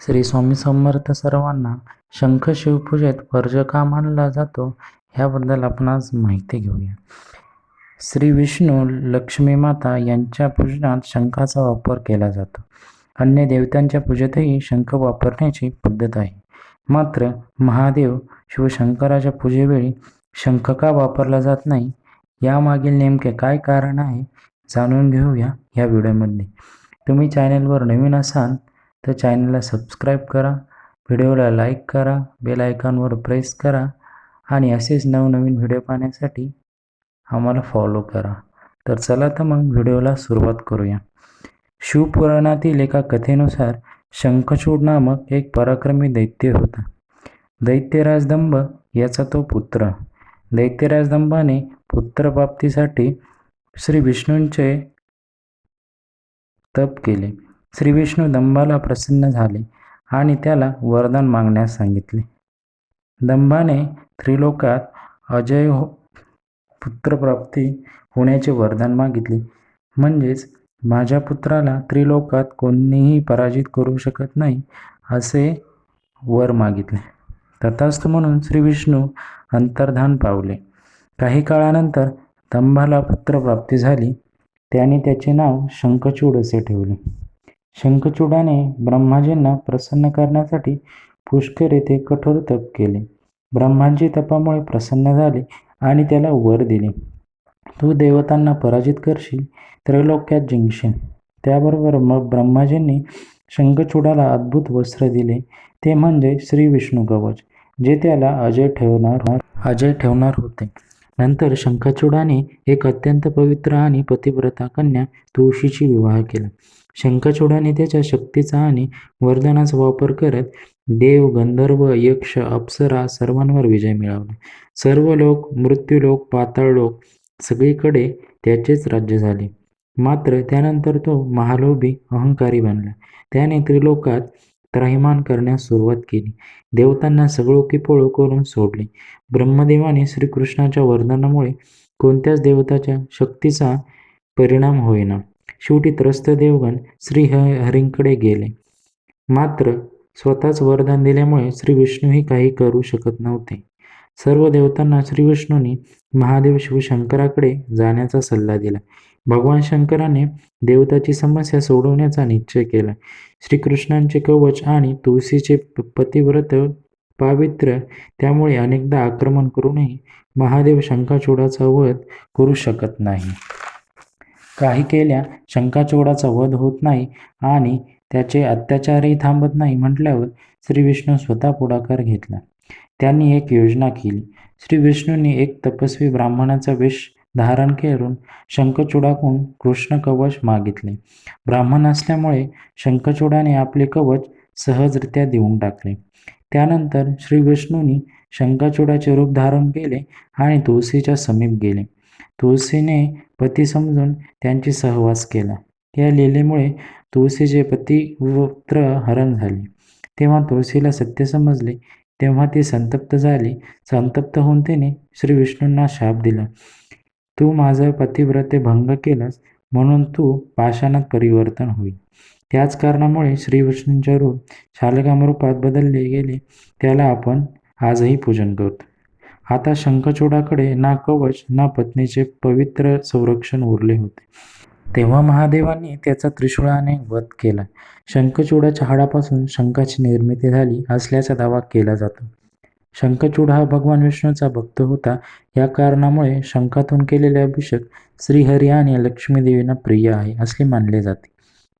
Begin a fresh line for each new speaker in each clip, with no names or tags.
श्री स्वामी समर्थ सर्वांना शंख शिवपूजेत वर्ज का मानला जातो ह्याबद्दल आपण आज माहिती घेऊया. श्री विष्णू लक्ष्मी माता यांच्या पूजनात शंखाचा वापर केला जातो. अन्य देवतांच्या पूजेतही शंख वापरण्याची पद्धत आहे. मात्र महादेव शिवशंकराच्या पूजेवेळी शंख का वापरला जात नाही यामागील नेमके काय कारण आहे जाणून घेऊया ह्या व्हिडिओमध्ये. तुम्ही चॅनलवर नवीन असाल तर चॅनलला सबस्क्राईब करा व्हिडिओला लाईक करा बेल आयकॉनवर प्रेस करा आणि असेच नवनवीन व्हिडिओ पाहण्यासाठी आम्हाला फॉलो करा. तर चला तर मग व्हिडिओला सुरुवात करूया. शिवपुराणातील एका कथेनुसार शंखचूड नामक एक पराक्रमी दैत्य होता. दैत्यराजदंभ याचा तो पुत्र. दैत्यराजदंभाने पुत्रप्राप्तीसाठी श्री विष्णूंचे तप केले. श्री विष्णू दंभाला प्रसन्न झाले आणि त्याला वरदान मागण्यास सांगितले. दंभाने त्रिलोकात अजय हो पुत्रप्राप्ती होण्याचे वरदान मागितले. म्हणजेच माझ्या पुत्राला त्रिलोकात कोणीही पराजित करू शकत नाही असे वर मागितले. तथास्तु म्हणून श्री विष्णू अंतर्धान पावले. काही काळानंतर दंभाला पुत्रप्राप्ती झाली. त्याने त्याचे नाव शंखचूड असे ठेवले. शंखचूडाने ब्रह्माजींना प्रसन्न करण्यासाठी पुष्कर येथे कठोर तप केले. ब्रह्माजी तपामुळे प्रसन्न झाले आणि त्याला वर दिले. तू देवतांना पराजित करशील त्रैलोक्यात जिंकशील. त्याबरोबर मग ब्रह्माजींनी शंखचूडाला अद्भुत वस्त्र दिले. ते म्हणजे श्री विष्णू कवच जे त्याला अजय ठेवणार हो-, अजय ठेवणार होते. नंतर शंखचूडाने एक अत्यंत पवित्र आणि पतिव्रता कन्या तुळशीची विवाह केला. शंखचूडाने त्याच्या शक्तीचा आणि वरदानाचा वापर करत देव गंधर्व यक्ष अप्सरा सर्वांवर विजय मिळवला. सर्व लोक मृत्यूलोक पाताळलोक सगळीकडे त्याचेच राज्य झाले. मात्र त्यानंतर तो महालोभी अहंकारी बनला. त्याने त्रिलोकात त्राहिमान करण्यास सुरुवात केली. देवतांना सगळोकी पळू करून सोडले. ब्रह्मदेवाने श्रीकृष्णाच्या वरदानामुळे कोणत्याच देवताच्या शक्तीचा परिणाम होईना. शेवटी त्रस्त देवगण श्री ह हरींकडे गेले. मात्र स्वतःच वरदान दिल्यामुळे श्री विष्णूही काही करू शकत नव्हते. सर्व देवतांना श्री विष्णूंनी महादेव शिवशंकराकडे जाण्याचा सल्ला दिला. भगवान शंकराने देवताची समस्या सोडवण्याचा निश्चय केला. श्रीकृष्णांचे कवच आणि तुळशीचे पतिव्रत पावित्र्य त्यामुळे अनेकदा आक्रमण करूनही महादेव शंखाचूडाचा वध करू शकत नाही. काही केल्या शंकाचोडाचा वध होत नाही आणि त्याचे अत्याचारही थांबत नाही म्हटल्यावर श्री विष्णू स्वतः पुढाकार घेतला. त्यांनी एक योजना केली. श्री विष्णूंनी एक तपस्वी ब्राह्मणाचा वेश धारण करून शंखचूडाकडून कृष्ण कवच मागितले. ब्राह्मण असल्यामुळे शंखचूडाने आपले कवच सहजरित्या देऊन टाकले. त्यानंतर श्री विष्णूंनी शंखचूडाचे रूप धारण केले आणि तुळशीच्या समीप गेले. तुळशीने पती समजून त्यांची सहवास केला. या लिलेमुळे तुळशीचे पतिव्रत हरण झाले. तेव्हा तुळशीला सत्य समजले. तेव्हा ती संतप्त झाली. संतप्त होऊन तिने श्री विष्णूंना शाप दिला. तू माझं पतिव्रते भंग केलास म्हणून तू पाषाणात परिवर्तन होईल. त्याच कारणामुळे श्री विष्णूंचे रूप शालगाम रूपात बदलले गेले. त्याला आपण आजही पूजन करतो. आता शंखचूडाकडे ना कवच ना पत्नीचे पवित्र संरक्षण उरले होते. तेव्हा महादेवांनी त्याचा त्रिशूळाने वध केला. शंखचूडाच्या हाडापासून शंखाची निर्मिती झाली असल्याचा दावा केला जातो. शंखचूड हा भगवान विष्णूचा भक्त होता. या कारणामुळे शंखातून केलेले अभिषेक श्रीहरी आणि लक्ष्मीदेवींना प्रिय आहे असे मानले जाते.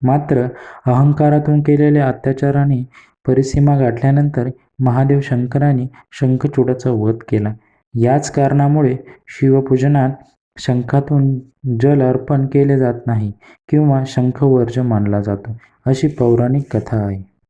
मात्र अहंकारातून केलेल्या अत्याचाराने परिसीमा गाठल्यानंतर महादेव शंकराने शंखचूडाचा वध केला. याच कारणामुळे शिवपूजनात शंखातून जल अर्पण केले जात नाही किंवा शंखवर्ज मानला जातो अशी पौराणिक कथा आहे.